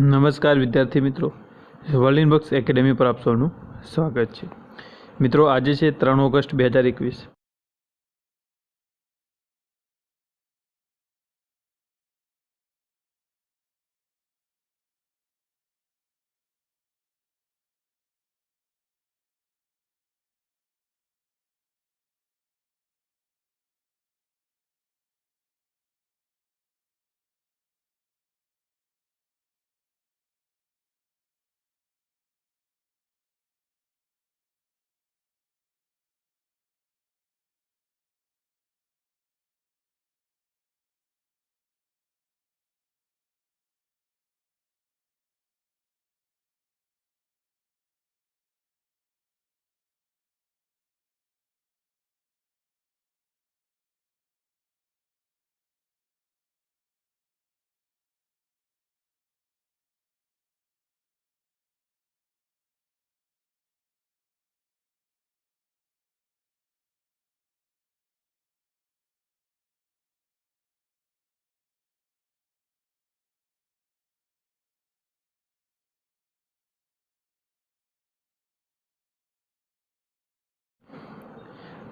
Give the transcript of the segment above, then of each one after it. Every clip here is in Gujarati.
નમસ્કાર વિદ્યાર્થી મિત્રો. વર્લ્ડ ઇન બુક્સ એકેડેમી પર આપ સૌનું સ્વાગત છે. મિત્રો, આજે છે ત્રણ ઓગસ્ટ બે હજાર એકવીસ.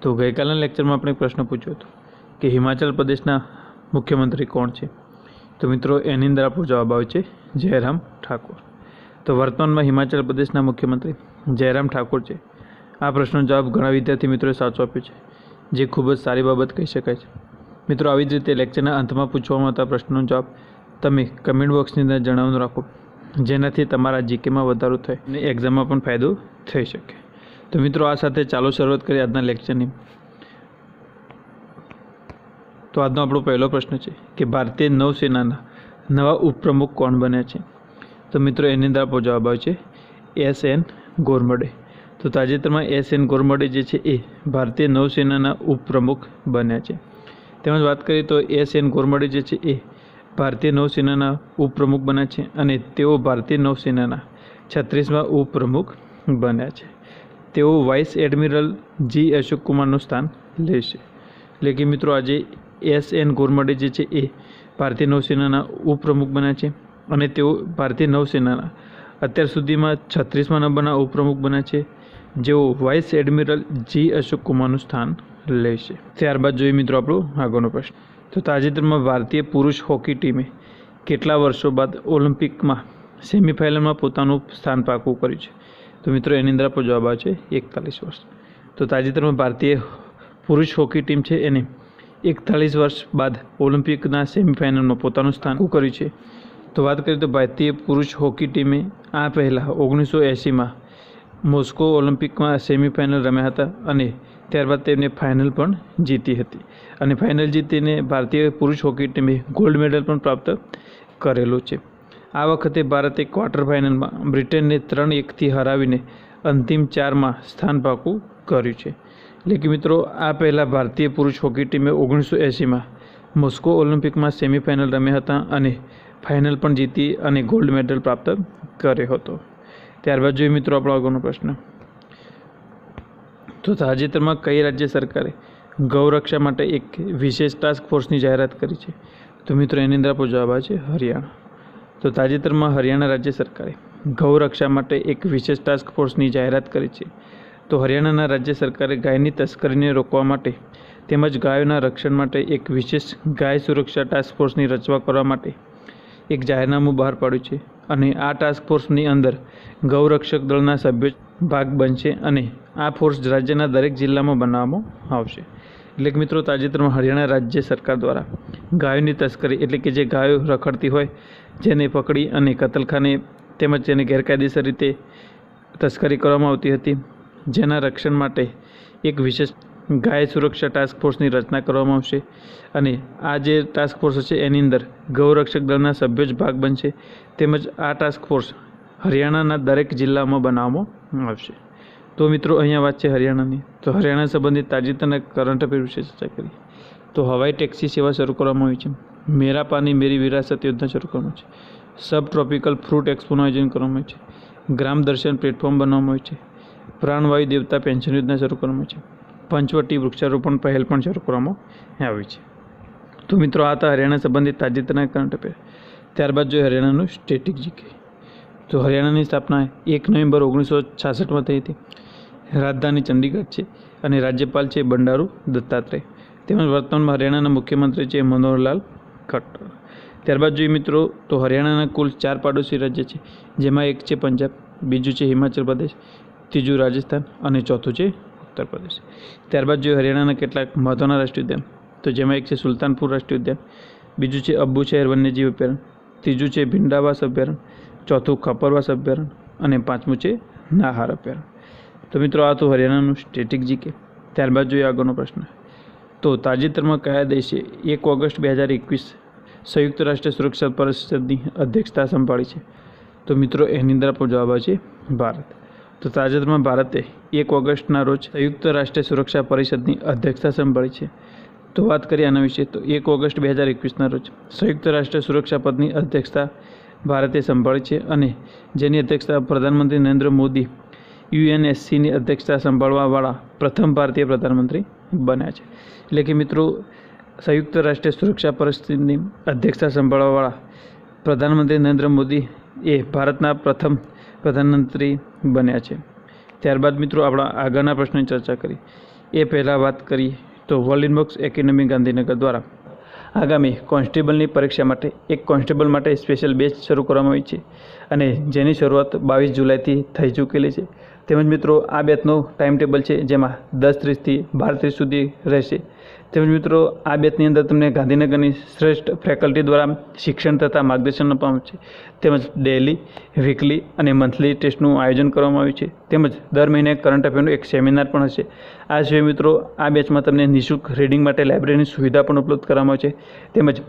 તો ગઈકાલના લેક્ચરમાં આપણે પ્રશ્ન પૂછ્યો હતો કે હિમાચલ પ્રદેશના મુખ્યમંત્રી કોણ છે? તો મિત્રો, એની અંદર આપણો જવાબ આવે છે જયરામ ઠાકોર. તો વર્તમાનમાં હિમાચલ પ્રદેશના મુખ્યમંત્રી જયરામ ઠાકોર છે. આ પ્રશ્નનો જવાબ ઘણા વિદ્યાર્થી મિત્રોએ સાચો આપ્યો છે, જે ખૂબ જ સારી બાબત કહી શકાય છે. મિત્રો, આવી જ રીતે લેક્ચરના અંતમાં પૂછવામાં આવતા પ્રશ્નનો જવાબ તમે કમેન્ટ બોક્સની અંદર જણાવવાનું રાખો, જેનાથી તમારા જીકેમાં વધારો થાય અને એક્ઝામમાં પણ ફાયદો થઈ શકે. તો મિત્રો આ સાથે ચાલો શરૂઆત કરીએ આજના લેક્ચરની તો આજનો આપણો પહેલો પ્રશ્ન છે કે ભારતીય નૌસેનાના નવા ઉપપ્રમુખ કોણ બન્યા છે? તો મિત્રો એની અંદર આપણો જવાબ આવે છે એસ એન ગોરમડે. તો તાજેતરમાં એસ એન ગોરમડે જે છે એ ભારતીય નૌસેનાના ઉપપ્રમુખ બન્યા છે. તેમજ વાત કરીએ તો એસ એન ગોરમડે જે છે એ ભારતીય નૌસેનાના ઉપપ્રમુખ બન્યા છે અને તેઓ ભારતીય નૌસેનાના છત્રીસમાં ઉપપ્રમુખ બન્યા છે. તેઓ વાઇસ એડમિરલ જી અશોક કુમારનું સ્થાન લેશે. એટલે કે મિત્રો, આજે એસ એન ગોરમડે જે છે એ ભારતીય નૌસેનાના ઉપપ્રમુખ બન્યા છે અને તેઓ ભારતીય નૌસેનાના અત્યાર સુધીમાં છત્રીસમાં નંબરના ઉપપ્રમુખ બન્યા છે. જેઓ વાઇસ એડમિરલ જી અશોક કુમારનું સ્થાન લેશે. ત્યારબાદ જોઈએ મિત્રો આપણો આગળનો પ્રશ્ન. તો તાજેતરમાં ભારતીય પુરુષ હોકી ટીમે કેટલા વર્ષો બાદ ઓલિમ્પિકમાં સેમિફાઇનલમાં પોતાનું સ્થાન પાકું કર્યું છે? તો મિત્રો, એની અંદર આપણો જવાબ આવે છે એકતાલીસ વર્ષ. તો તાજેતરમાં ભારતીય પુરુષ હોકી ટીમ છે, એને એકતાલીસ વર્ષ બાદ ઓલિમ્પિકના સેમિફાઇનલમાં પોતાનું સ્થાન કર્યું છે. તો વાત કરીએ તો ભારતીય પુરુષ હોકી ટીમે આ પહેલાં ઓગણીસો એંસીમાં મોસ્કો ઓલિમ્પિકમાં સેમિફાઇનલ રમ્યા હતા અને ત્યારબાદ તેમને ફાઇનલ પણ જીતી હતી. અને ફાઇનલ જીતીને ભારતીય પુરુષ હોકી ટીમે ગોલ્ડ મેડલ પણ પ્રાપ્ત કરેલું છે. આ વખતે ભારતે ક્વાર્ટર ફાઇનલમાં બ્રિટનને ત્રણ એકથી હરાવીને અંતિમ ચારમાં સ્થાન પાકું કર્યું છે. એટલે કે મિત્રો, આ પહેલાં ભારતીય પુરુષ હોકી ટીમે ઓગણીસો એંસીમાં મોસ્કો ઓલિમ્પિકમાં સેમિફાઇનલ રમ્યા હતા અને ફાઇનલ પણ જીતી અને ગોલ્ડ મેડલ પ્રાપ્ત કર્યો હતો. ત્યારબાદ જોઈએ મિત્રો આપણો આગળનો પ્રશ્ન. તો તાજેતરમાં કઈ રાજ્ય સરકારે ગૌરક્ષા માટે એક વિશેષ ટાસ્ક ફોર્સની જાહેરાત કરી છે? તો મિત્રો, એની અંદર આપણો જવાબ છે, હરિયાણા. તો તાજેતરમાં હરિયાણા રાજ્ય સરકારે ગૌરક્ષા માટે એક વિશેષ ટાસ્ક ફોર્સની જાહેરાત કરી છે. તો હરિયાણાના રાજ્ય સરકારે ગાયની તસ્કરીને રોકવા માટે તેમજ ગાયોના રક્ષણ માટે એક વિશેષ ગાય સુરક્ષા ટાસ્ક ફોર્સની રચવા કરવા માટે એક જાહેરનામું બહાર પાડ્યું છે અને આ ટાસ્ક ફોર્સની અંદર ગૌરક્ષક દળના સભ્યો ભાગ બનશે અને આ ફોર્સ રાજ્યના દરેક જિલ્લામાં બનાવવામાં આવશે. એટલે કે મિત્રો તાજેતરમાં હરિયાણા રાજ્ય સરકાર દ્વારા ગાયોની તસ્કરી એટલે કે જે ગાયો રખડતી હોય જેને પકડી અને કતલખાને તેમજ તેને ગેરકાયદેસર રીતે તસ્કરી કરવામાં આવતી હતી, જેના રક્ષણ માટે એક વિશેષ ગાય સુરક્ષા ટાસ્ક ફોર્સની રચના કરવામાં આવશે અને આ જે ટાસ્ક ફોર્સ છે એની અંદર ગૌરક્ષક દળના સભ્યો જ ભાગ બનશે તેમજ આ ટાસ્ક ફોર્સ હરિયાણાના દરેક જિલ્લામાં બનાવવામાં આવશે. તો મિત્રો, અહીંયા વાત છે હરિયાણાની. તો હરિયાણા સંબંધિત તાજેતરના કરંટ અફેર વિશે ચર્ચા કરી તો હવાઈ ટેક્સી સેવા શરૂ કરવામાં આવી છે. મેરા પાની મેરી વિરાસત યોજના શરૂ કરવામાં છે. સબ ટ્રોપિકલ ફ્રૂટ એક્સપોનું આયોજન કરવામાં આવ્યું છે. ગ્રામ દર્શન પ્લેટફોર્મ બનાવવામાં આવ્યું છે. પ્રાણવાયુ દેવતા પેન્શન યોજના શરૂ કરવામાં છે. પંચવટી વૃક્ષારોપણ પહેલ પણ શરૂ કરવામાં આવી છે. તો મિત્રો, આ હતા હરિયાણા સંબંધિત તાજેતરના કરંટ અફેર ત્યારબાદ જોઈએ હરિયાણાનું સ્ટેટિક જીકે તો હરિયાણાની સ્થાપના એક નવેમ્બર ઓગણીસો છાસઠમાં થઈ હતી. રાજધાની ચંદીગઢ છે અને રાજ્યપાલ છે બંડારુ દત્તાત્રેય. તેમજ વર્તમાનમાં હરિયાણાના મુખ્યમંત્રી છે મનોહરલાલ ખટ્ટર. ત્યારબાદ જોઈએ મિત્રો, તો હરિયાણાના કુલ ચાર પાડોશી રાજ્ય છે, જેમાં એક છે પંજાબ, બીજું છે હિમાચલ પ્રદેશ, ત્રીજું રાજસ્થાન અને ચોથું છે ઉત્તર પ્રદેશ. ત્યારબાદ જોઈએ હરિયાણાના કેટલાક મહત્ત્વના રાષ્ટ્રીય ઉદ્યાન, તો જેમાં એક છે સુલતાનપુર રાષ્ટ્રીય ઉદ્યાન, બીજું છે અબ્બુ શહેર વન્યજીવ અભયારણ્ય, ત્રીજું છે ભીંડાવાસ અભયારણ્ય, ચોથું ખપરવાસ અભયારણ્ય અને પાંચમું છે નાહાર અભયારણ્ય. તો મિત્રો આ તો હરિયાણાનું સ્ટેટિક જીકે ત્યારબાદ જોઈએ આગળનો પ્રશ્ન. તો તાજેતરમાં કયા દેશે એક ઓગસ્ટ બે હજાર એકવીસ સંયુક્ત રાષ્ટ્ર સુરક્ષા પરિષદની અધ્યક્ષતા સંભાળી છે? તો મિત્રો એની અંદર આપણો જવાબ આવે છે ભારત. તો તાજેતરમાં ભારતે એક ઓગસ્ટના રોજ સંયુક્ત રાષ્ટ્ર સુરક્ષા પરિષદની અધ્યક્ષતા સંભાળી છે. તો વાત કરીએ આના વિશે, તો એક ઓગસ્ટ બે હજાર એકવીસના રોજ સંયુક્ત રાષ્ટ્ર સુરક્ષા પદની અધ્યક્ષતા ભારતે સંભાળી છે અને જેની અધ્યક્ષતા પ્રધાનમંત્રી નરેન્દ્ર મોદી યુએનએસસીની અધ્યક્ષતા સંભાળવાવાળા પ્રથમ ભારતીય પ્રધાનમંત્રી બન્યા છે. એટલે કે મિત્રો, સંયુક્ત રાષ્ટ્રીય સુરક્ષા પરિસ્થિતિની અધ્યક્ષતા સંભાળવાવાળા પ્રધાનમંત્રી નરેન્દ્ર મોદી એ ભારતના પ્રથમ પ્રધાનમંત્રી બન્યા છે. ત્યારબાદ મિત્રો, આપણા આગળના પ્રશ્નની ચર્ચા કરી. એ પહેલાં વાત કરીએ તો વર્લ્ડ ઇનબોક્સ એકેડમી ગાંધીનગર દ્વારા આગામી કોન્સ્ટેબલની પરીક્ષા માટે, એક કોન્સ્ટેબલ માટે સ્પેશિયલ બેચ શરૂ કરવામાં આવી છે અને જેની શરૂઆત બાવીસ જુલાઈથી થઈ ચૂકેલી છે. તેમજ મિત્રો, આ બેચનું ટાઈમ ટેબલ છે, જેમાં દસ ત્રીસથી બાર ત્રીસ સુધી રહેશે. તેમજ મિત્રો, આ બેચની અંદર તમને ગાંધીનગરની શ્રેષ્ઠ ફેકલ્ટી દ્વારા શિક્ષણ તથા માર્ગદર્શન આપવામાં છે. તેમજ ડેલી વીકલી અને મંથલી ટેસ્ટનું આયોજન કરવામાં આવ્યું છે. તેમજ દર મહિને કરંટ અફેરનું એક સેમિનાર પણ હશે. આ સિવાય મિત્રો, આ બેચમાં તમને નિઃશુલ્ક રીડિંગ માટે લાઇબ્રેરીની સુવિધા પણ ઉપલબ્ધ કરવામાં આવે છે તેમજ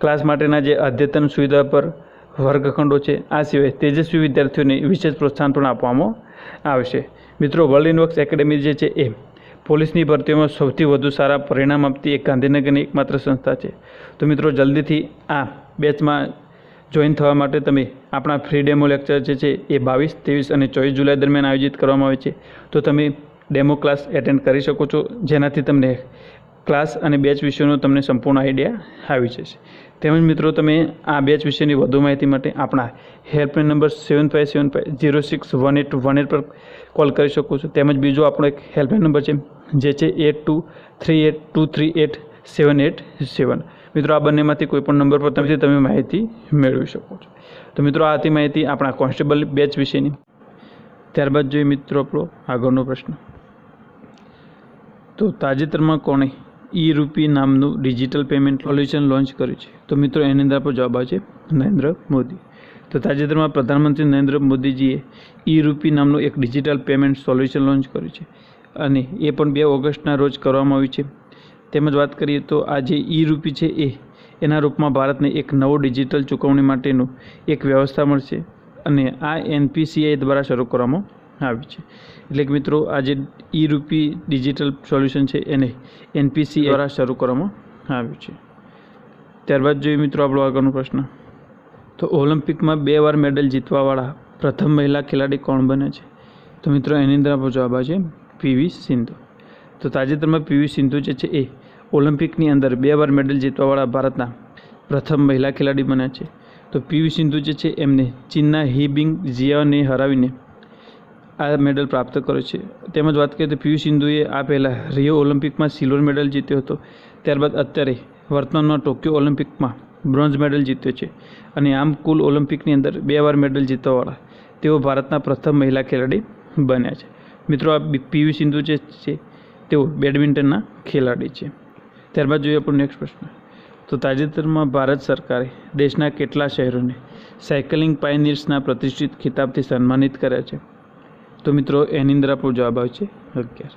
ક્લાસ માટેના જે અદ્યતન સુવિધા પર વર્ગખંડો છે. આ સિવાય તેજસ્વી વિદ્યાર્થીઓને વિશેષ પ્રોત્સાહન પણ આપવામાં આવશે. મિત્રો, વર્લ્ડ ઇનવર્ક્સ એકેડેમી જે છે એ પોલીસની ભરતીઓમાં સૌથી વધુ સારા પરિણામ આપતી એક ગાંધીનગરની એકમાત્ર સંસ્થા છે. તો મિત્રો, જલ્દીથી આ બેચમાં જોઈન થવા માટે તમે આપણા ફ્રી ડેમો લેક્ચર જે છે એ બાવીસ, ત્રેવીસ અને ચોવીસ જુલાઈ દરમિયાન આયોજિત કરવામાં આવે છે. તો તમે ડેમો ક્લાસ એટેન્ડ કરી શકો છો. જેનાથી તમને ક્લાસ અને બેચ વિશેનો તમને સંપૂર્ણ આઈડિયા આવી જશે. તેમજ મિત્રો, તમે આ બેચ વિશેની વધુ માહિતી માટે આપણા helpline number seven five seven five zero six one eight one eight પર કોલ કરી શકો છો. તેમજ બીજો આપણો એક હેલ્પલાઇન નંબર છે, જે છે eight two three eight two three eight seven eight seven. મિત્રો, આ બંનેમાંથી કોઈ પણ નંબર પર તમે તમે માહિતી મેળવી શકો છો. તો મિત્રો, આ હતી માહિતી આપણા કોન્સ્ટેબલ બેચ વિશેની. ત્યારબાદ જોઈએ મિત્રો, આપણો આગળનો પ્રશ્ન. તો તાજેતરમાં કોણે ઈ રૂપી નામનું ડિજિટલ પેમેન્ટ સોલ્યુશન લોન્ચ કર્યું છે. તો મિત્રો, એની અંદર આપણો જવાબ આવશે નરેન્દ્ર મોદી. તો તાજેતરમાં પ્રધાનમંત્રી નરેન્દ્ર મોદીજીએ ઈ રૂપી નામનું એક ડિજિટલ પેમેન્ટ સોલ્યુશન લોન્ચ કર્યું છે. અને એ પણ બે ઓગસ્ટના રોજ કરવામાં આવ્યું છે. તેમજ વાત કરીએ તો આ જે ઈ રૂપી છે એ, એના રૂપમાં ભારતને એક નવો ડિજિટલ ચૂકવણી માટેનું એક વ્યવસ્થા મળશે. અને આ એનપીસીઆઈ દ્વારા શરૂ કરવામાં આવી છે. એટલે કે મિત્રો, આ જે ઈ રૂપી ડિજિટલ સોલ્યુશન છે, એને એનપીસી દ્વારા શરૂ કરવામાં આવ્યું છે. ત્યારબાદ જોઈએ મિત્રો આપણો આગળનો પ્રશ્ન. તો ઓલિમ્પિકમાં બે વાર મેડલ જીતવાવાળા પ્રથમ મહિલા ખેલાડી કોણ બને છે? તો મિત્રો, એની અંદર આપણો જવાબ છે પીવી સિંધુ. તો તાજેતરમાં પીવી સિંધુ જે છે, એ ઓલિમ્પિકની અંદર બે વાર મેડલ જીતવાવાળા ભારતના પ્રથમ મહિલા ખેલાડી બન્યા છે. તો પીવી સિંધુ જે છે, એમને ચીનના હીબિંગ જિયાને હરાવીને આ મેડલ પ્રાપ્ત કર્યો છે. તેમજ વાત કરીએ તો પીવી સિંધુએ આ પહેલાં રિયો ઓલિમ્પિકમાં સિલ્વર મેડલ જીત્યો હતો. ત્યારબાદ અત્યારે વર્તમાનમાં ટોક્યો ઓલિમ્પિકમાં બ્રોન્ઝ મેડલ જીત્યો છે અને આમ કુલ ઓલિમ્પિકની અંદર બે વાર મેડલ જીતવાવાળા તેઓ ભારતના પ્રથમ મહિલા ખેલાડી બન્યા છે. મિત્રો, આ પીવી સિંધુ જે છે, તેઓ બેડમિન્ટનના ખેલાડી છે. ત્યારબાદ જોઈએ આપણો નેક્સ્ટ પ્રશ્ન. તો તાજેતરમાં ભારત સરકારે દેશના કેટલા શહેરોને સાયકલિંગ પાયનિયર્સના પ્રતિષ્ઠિત ખિતાબથી સન્માનિત કર્યા છે? તો મિત્રો એની અંદર આપણો જવાબ આવે છે અગિયાર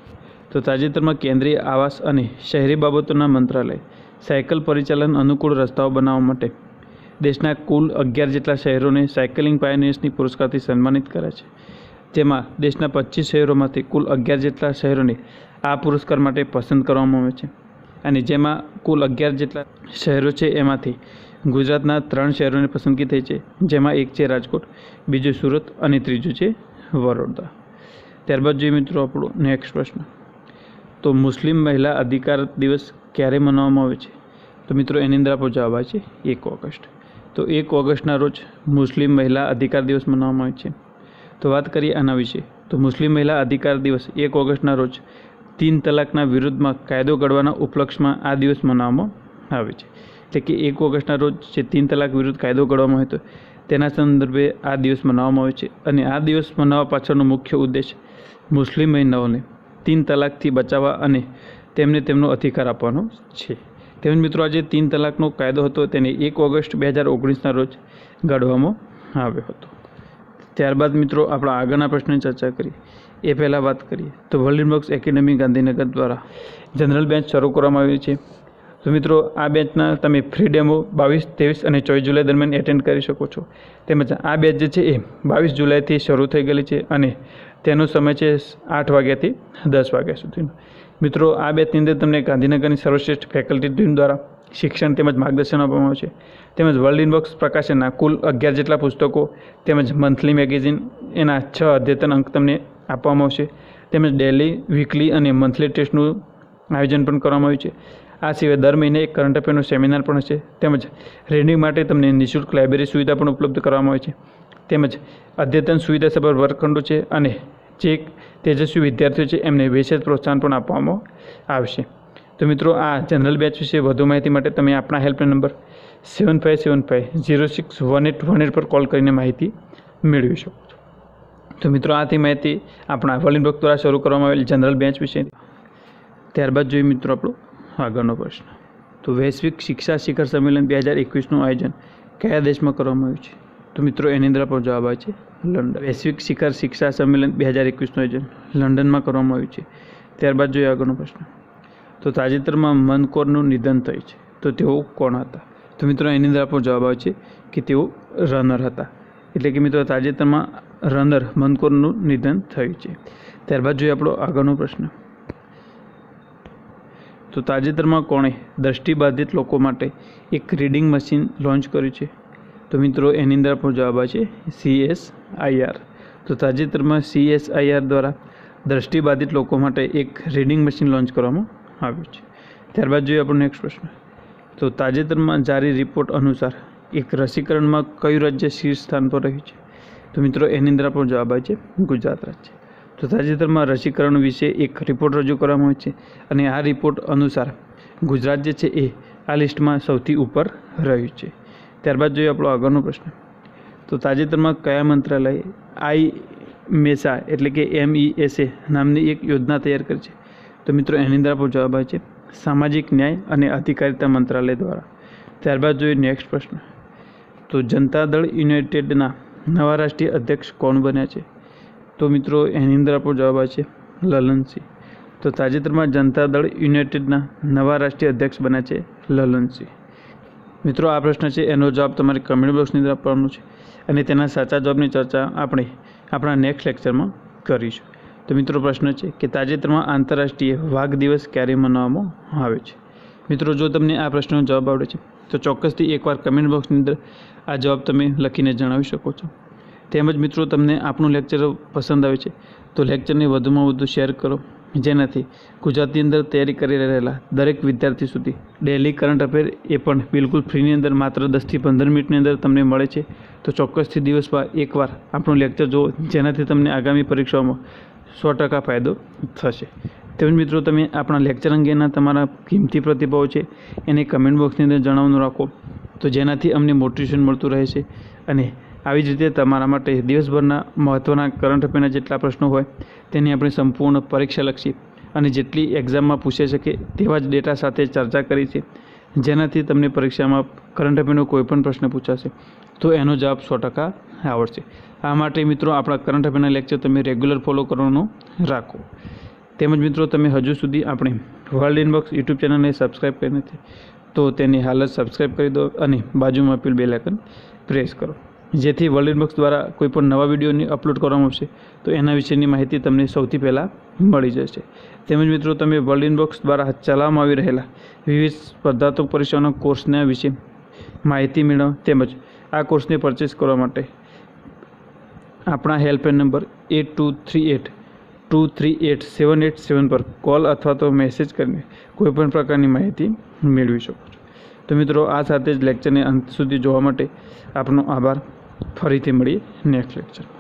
તો તાજેતરમાં કેન્દ્રીય આવાસ અને શહેરી બાબતોના મંત્રાલય સાયકલ પરિચાલન અનુકૂળ રસ્તાઓ બનાવવા માટે દેશના કુલ અગિયાર જેટલા શહેરોને સાયકલિંગ પાયોનિયર્સની પુરસ્કારથી સન્માનિત કર્યા છે. જેમાં દેશના પચીસ શહેરોમાંથી કુલ અગિયાર જેટલા શહેરોને આ પુરસ્કાર માટે પસંદ કરવામાં આવે છે. અને જેમાં કુલ અગિયાર જેટલા શહેરો છે, એમાંથી ગુજરાતના ત્રણ શહેરોની પસંદગી થઈ છે. જેમાં એક છે રાજકોટ, બીજું સુરત અને ત્રીજું છે વડોદરા. ત્યારબાદ જોઈએ મિત્રો આપણો નેક્સ્ટ પ્રશ્ન. તો મુસ્લિમ મહિલા અધિકાર દિવસ ક્યારે મનાવવામાં આવે છે? તો મિત્રો એની અંદર આપણો જવાબ આવે છે એક ઓગસ્ટ. તો એક ઓગસ્ટના રોજ મુસ્લિમ મહિલા અધિકાર દિવસ મનાવવામાં આવે છે. તો વાત કરીએ આના વિશે. તો મુસ્લિમ મહિલા અધિકાર દિવસ એક ઓગસ્ટના રોજ તીન તલાકના વિરુદ્ધમાં કાયદો ઘડવાના ઉપલક્ષમાં આ દિવસ મનાવવામાં આવે છે. એટલે કે એક ઓગસ્ટના રોજ જે તીન તલાક વિરુદ્ધ કાયદો ઘડવામાં હતો તેના સંદર્ભે આ દિવસ મનાવવામાં આવે છે અને આ દિવસ મનાવવા પાછળનો મુખ્ય ઉદ્દેશ મુસ્લિમ મહિલાઓને તીન તલાકથી બચાવવા અને તેમને તેમનો અધિકાર આપવાનો છે. તેમજ મિત્રો, આજે તીન તલાકનો કાયદો હતો, તેને એક ઓગસ્ટ બે હજાર ઓગણીસના રોજ ઘડવામાં આવ્યો હતો. ત્યારબાદ મિત્રો, આપણા આગળના પ્રશ્નની ચર્ચા કરીએ. એ પહેલાં વાત કરીએ. તો વર્લ્ડ ઇનબોક્સ એકેડેમી ગાંધીનગર દ્વારા જનરલ બેન્ચ શરૂ કરવામાં આવી છે. તો મિત્રો, આ બેચના તમે ફ્રી ડેમો બાવીસ, ત્રેવીસ અને ચોવીસ જુલાઈ દરમિયાન એટેન્ડ કરી શકો છો. તેમજ આ બેચ જે છે એ બાવીસ જુલાઈથી શરૂ થઈ ગયેલી છે અને તેનો સમય છે આઠ વાગ્યાથી દસ વાગ્યા સુધીનો. મિત્રો, આ બેચની અંદર તમને ગાંધીનગરની સર્વશ્રેષ્ઠ ફેકલ્ટી ટીમ દ્વારા શિક્ષણ તેમજ માર્ગદર્શન આપવામાં આવશે તેમજ વર્લ્ડ ઇનબોક્સ પ્રકાશનના કુલ અગિયાર જેટલા પુસ્તકો તેમજ મંથલી મેગેઝિન એના છ અદ્યતન અંક તમને આપવામાં આવશે. તેમજ ડેલી વીકલી અને મંથલી ટેસ્ટનું આયોજન પણ કરવામાં આવ્યું છે. આ સિવાય દર મહિને એક કરંટ અફેરનો સેમિનાર પણ હશે તેમજ રીડિંગ માટે તમને નિઃશુલ્ક લાઇબ્રેરી સુવિધા પણ ઉપલબ્ધ કરવામાં આવે છે. તેમજ અદ્યતન સુવિધા સભર વર્ગખંડો છે અને જે તેજસ્વી વિદ્યાર્થીઓ છે, એમને વિશેષ પ્રોત્સાહન પણ આપવામાં આવશે. તો મિત્રો, આ જનરલ બેચ વિશે વધુ માહિતી માટે તમે આપણા helpline number seven five seven five zero six one eight one eight પર કોલ કરીને માહિતી મેળવી શકો છો. તો મિત્રો, આથી માહિતી આપણા વર્લ્ડ ભક્ત દ્વારા શરૂ કરવામાં આવેલ જનરલ બેન્ચ વિશે. ત્યારબાદ જોઈએ મિત્રો આપણો આગળનો પ્રશ્ન. તો વૈશ્વિક શિક્ષા શિખર સંમેલન બે હજાર એકવીસનું આયોજન કયા દેશમાં કરવામાં આવ્યું છે? તો મિત્રો, એની અંદર આપણો જવાબ આવે છે લંડન. વૈશ્વિક શિખર શિક્ષા સંમેલન બે હજાર એકવીસનું આયોજન લંડનમાં કરવામાં આવ્યું છે. ત્યારબાદ જોઈએ આગળનો પ્રશ્ન. તો તાજેતરમાં મનકોરનું નિધન થયું છે. તો તેઓ કોણ હતા? તો મિત્રો, એની અંદર આપણો જવાબ આવે છે કે તેઓ રનર હતા. એટલે કે મિત્રો, તાજેતરમાં રનર મનકોરનું નિધન થયું છે. ત્યારબાદ જોઈએ આપણો આગળનો પ્રશ્ન. તો તાજેતરમાં કોણે દૃષ્ટિબાધિત લોકો માટે એક રીડિંગ મશીન લોન્ચ કર્યું છે? તો મિત્રો, એની અંદર આપણો જવાબ છે સીએસઆઈઆર તો તાજેતરમાં સીએસઆઈઆર દ્વારા દૃષ્ટિબાધિત લોકો માટે એક રીડિંગ મશીન લોન્ચ કરવામાં આવ્યું છે. ત્યારબાદ જોઈએ આપણો નેક્સ્ટ પ્રશ્ન. તો તાજેતરમાં જારી રિપોર્ટ અનુસાર એક રસીકરણમાં કયું રાજ્ય શીર્ષ સ્થાન પર રહ્યું છે? તો મિત્રો, એની અંદર આપણો જવાબ આવે છે ગુજરાત રાજ્ય. તો તાજેતરમાં રસીકરણ વિશે એક રિપોર્ટ રજૂ કરવામાં આવે છે અને આ રિપોર્ટ અનુસાર ગુજરાત જે છે એ આ લિસ્ટમાં સૌથી ઉપર રહ્યું છે. ત્યારબાદ જોઈએ આપણો આગળનો પ્રશ્ન. તો તાજેતરમાં કયા મંત્રાલયે આઈ મેસા એટલે કે એમ એ નામની એક યોજના તૈયાર કરી છે? તો મિત્રો એની અંદર આપણો જવાબ આવે છે સામાજિક ન્યાય અને અધિકારિતા મંત્રાલય દ્વારા. ત્યારબાદ જોઈએ નેક્સ્ટ પ્રશ્ન. તો જનતા દળ યુનાઇટેડના નવા રાષ્ટ્રીય અધ્યક્ષ કોણ બન્યા છે? તો મિત્રો, એની અંદર આપણો જવાબ આવે છે લલનસિંહ તો તાજેતરમાં જનતા દળ યુનાઇટેડના નવા રાષ્ટ્રીય અધ્યક્ષ બન્યા છે લલનસિંહ મિત્રો, આ પ્રશ્ન છે, એનો જવાબ તમારે કમેન્ટ બોક્સની અંદર આપવાનો છે અને તેના સાચા જવાબની ચર્ચા આપણે આપણા નેક્સ્ટ લેક્ચરમાં કરીશું. તો મિત્રો, પ્રશ્ન છે કે તાજેતરમાં આંતરરાષ્ટ્રીય વાઘ દિવસ ક્યારે મનાવવામાં આવે છે? મિત્રો, જો તમને આ પ્રશ્નનો જવાબ આવડે છે, તો ચોક્કસથી એકવાર કમેન્ટ બોક્સની અંદર આ જવાબ તમે લખીને જણાવી શકો છો. તેમજ મિત્રો, તમને આપણું લેક્ચર પસંદ આવે છે, તો લેક્ચરને વધુમાં વધુ શેર કરો. જેનાથી ગુજરાતની અંદર તૈયારી કરી રહેલા દરેક વિદ્યાર્થી સુધી ડેલી કરંટ અફેર એ પણ બિલકુલ ફ્રીની અંદર માત્ર દસથી પંદર મિનિટની અંદર તમને મળે છે. તો ચોક્કસથી દિવસમાં એકવાર આપણું લેક્ચર જુઓ, જેનાથી તમને આગામી પરીક્ષાઓમાં સો ટકા ફાયદો થશે. તેમજ મિત્રો, તમે આપણા લેક્ચર અંગેના તમારા કિંમતી પ્રતિભાવો છે, એને કમેન્ટ બોક્સની અંદર જણાવવાનું રાખો. તો જેનાથી અમને મોટિવેશન મળતું રહે છે અને આવી જ રીતે તમારા માટે દિવસભરના મહત્ત્વના કરંટ અફેરના જેટલા પ્રશ્નો હોય, તેની આપણે સંપૂર્ણ પરીક્ષાલક્ષી અને જેટલી એક્ઝામમાં પૂછાઈ શકે તેવા જ ડેટા સાથે ચર્ચા કરી છે, જેનાથી તમને પરીક્ષામાં કરંટ અફેરનો કોઈ પણ પ્રશ્ન પૂછાશે, તો એનો જવાબ સો ટકા આવડશે. આ માટે મિત્રો આપણા કરંટ અફેરના લેક્ચર તમે રેગ્યુલર ફોલો કરવાનું રાખો. તેમજ મિત્રો તમે હજુ સુધી આપણે વર્લ્ડ ઇનબોક્સ યુટ્યુબ ચેનલને સબસ્ક્રાઈબ કરી નથી, તો તેની હાલત સબસ્ક્રાઈબ કરી દો અને બાજુમાં આપેલ બેલ આઇકન પ્રેસ કરો. જેથી વર્લ્ડ ઇનબોક્સ દ્વારા કોઈ પણ નવા વિડીયોની અપલોડ કરવામાં આવશે, તો એના વિશેની માહિતી તમને સૌથી પહેલાં મળી જશે. તેમજ મિત્રો, તમે વર્લ્ડ ઇનબોક્સ દ્વારા ચલાવવામાં આવી રહેલા વિવિધ સ્પર્ધાત્મક પરીક્ષાઓના કોર્સના વિશે માહિતી મેળવો. તેમજ આ કોર્સને પરચેસ કરવા માટે આપણા helpline number eight two three eight, two three eight seven eight seven પર કોલ અથવા તો મેસેજ કરીને કોઈપણ પ્રકારની માહિતી મેળવી શકો છો. તો મિત્રો, આ સાથે જ લેક્ચરને અંત સુધી જોવા માટે આપનો આભાર. ફરીથી મળીએ નેક્સ્ટ લેક્ચર